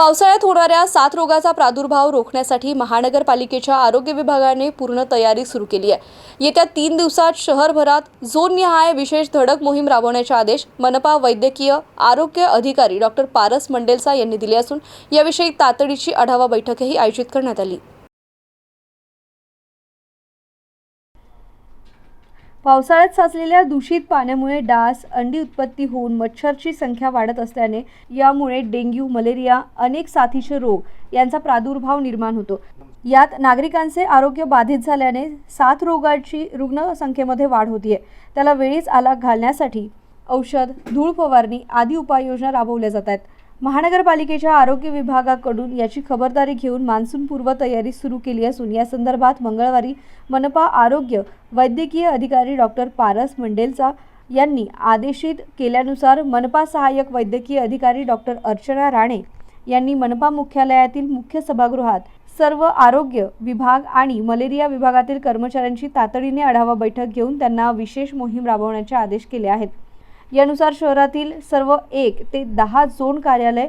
पावसाळ्यात होणाऱ्या साथ रोगाचा प्रादुर्भाव रोखण्यासाठी महानगरपालिकेच्या आरोग्य विभागाने पूर्ण तयारी सुरू केली आहे. येत्या तीन दिवसात शहरभरात झोननिहाय विशेष धडक मोहीम राबवण्याचे आदेश मनपा वैद्यकीय आरोग्य अधिकारी डॉक्टर पारस मंडेलसा यांनी दिले असून याविषयी तातडीची आढावा बैठकही आयोजित करण्यात आली. पावसाळ्यात साचलेल्या दूषित पाण्यामुळे डास अंडी उत्पत्ती होऊन मच्छरची संख्या वाढत असल्याने यामुळे डेंग्यू मलेरिया अनेक साथीचे रोग यांचा प्रादुर्भाव निर्माण होतो. यात नागरिकांचे आरोग्य बाधित झाल्याने साथ रोगाची रुग्णसंख्येमध्ये वाढ होतीये. त्याला वेळीच आला घालण्यासाठी औषध धूळ फवारणी आदी उपाययोजना राबवल्या जात आहेत. महानगरपालिकेच्या आरोग्य विभागाकडून याची खबरदारी घेऊन मान्सूनपूर्व तयारी सुरू केली असून या संदर्भात मंगळवारी मनपा आरोग्य वैद्यकीय अधिकारी डॉक्टर पारस मंडेलचा यांनी आदेशित केल्यानुसार मनपा सहाय्यक वैद्यकीय अधिकारी डॉक्टर अर्चना राणे यांनी मनपा मुख्यालयातील मुख्य सभागृहात सर्व आरोग्य विभाग आणि मलेरिया विभागातील कर्मचाऱ्यांची तातडीने आढावा बैठक घेऊन त्यांना विशेष मोहीम राबवण्याचे आदेश केले आहेत. यानुसार शहरातील सर्व एक ते दहा झोन कार्यालय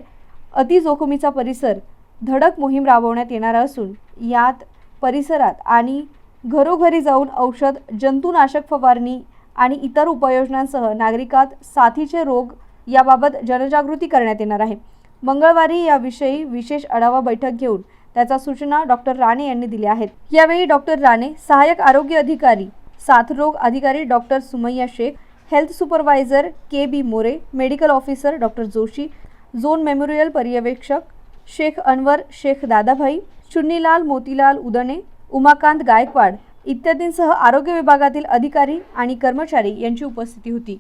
अतिजोखमीचा परिसर धडक मोहीम राबवण्यात येणार असून यात परिसरात आणि घरोघरी जाऊन औषध जंतुनाशक फवारणी आणि इतर उपाययोजनांसह नागरिकात साथीचे रोग याबाबत जनजागृती करण्यात येणार आहे. मंगळवारी याविषयी विशेष आढावा बैठक घेऊन त्याच्या सूचना डॉक्टर राणे यांनी दिल्या आहेत. यावेळी डॉक्टर राणे सहाय्यक आरोग्य अधिकारी साथरोग अधिकारी doctor Sumayya Shaikh health supervisor K B More medical officer doctor Joshi zone memorial पर्यवेक्षक शेख अनवर शेख दादाभाई चुन्नीलाल मोतीलाल उदणे उमाकांत गायकवाड इत्यादींसह आरोग्य विभागातील अधिकारी आणि कर्मचारी यांची उपस्थिती होती.